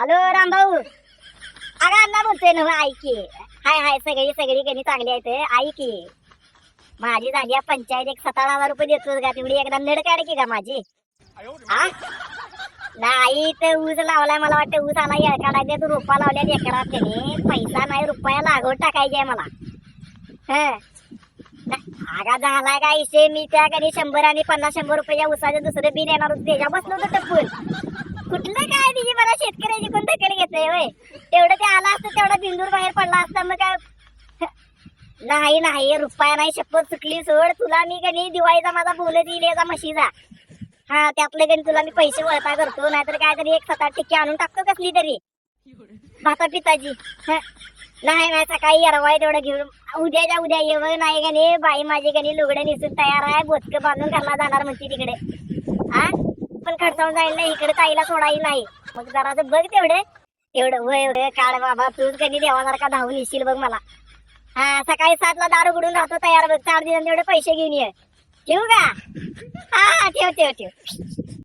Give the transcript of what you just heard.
Hello Rambhau अगं अण्णा बोलतोय ना आई की. हाय हाय सगळी सगळी गणी चांगली आहेत आई की. माझी झाली पंचायत एक सतरा हजार रुपये देतो का? तेवढी एकदा नड काढ की का माझी. हा नाही ते ऊस लावलाय मला वाटतं ऊस आला येळ काढायचे तू रोपा लावल्या एकरात त्याने पैसा नाही रुपया लागवड टाकायची आहे मला. ह. आगा झालाय का इशे? मी त्या कधी शंभर आणि पन्नास शंभर रुपयाच्या ऊसाचं दुसरं बिल येणार होतं. त्याच्या बसलो होतं टपून कुठलं काय तिची? मला शेतकऱ्याची कोण वय तेवढं ते आलं असतं तेवढा बिंदूर बाहेर पडला असता मग काय? नाही नाही रुपया नाही शपथ चुकली सोड. तुला मी कधी दिवाळीचा माझा बोलत येईल याचा म्हशीचा. हा त्यातले कधी तुला मी पैसे वळता करतो नाहीतर काय तरी एक सात आठ टिक्की आणून टाकतो कसली तरी. भाता पिताची नाही नाही सकाळी येरवाय तेवढं घेऊन. उद्याच्या उद्या येव नाही गणे बाई माझी गणी लुगडे निसून तयार आहे बोचकं बांधून घरला जाणार म्हणते तिकडे. हा? पण खडसावून जाईल नाही इकडे ताईला सोडाई नाही. मग जरा बघ तेवढे. एवढं वय वय काढ बाबा तूच कधी देवासारखा धावून येशील बघ मला. हा सकाळी सातला दारू उघडून राहतो तयार बघ चार दिवस एवढे पैसे घेऊन ये. ठेवू का? हा ठेव ठेव ठेव.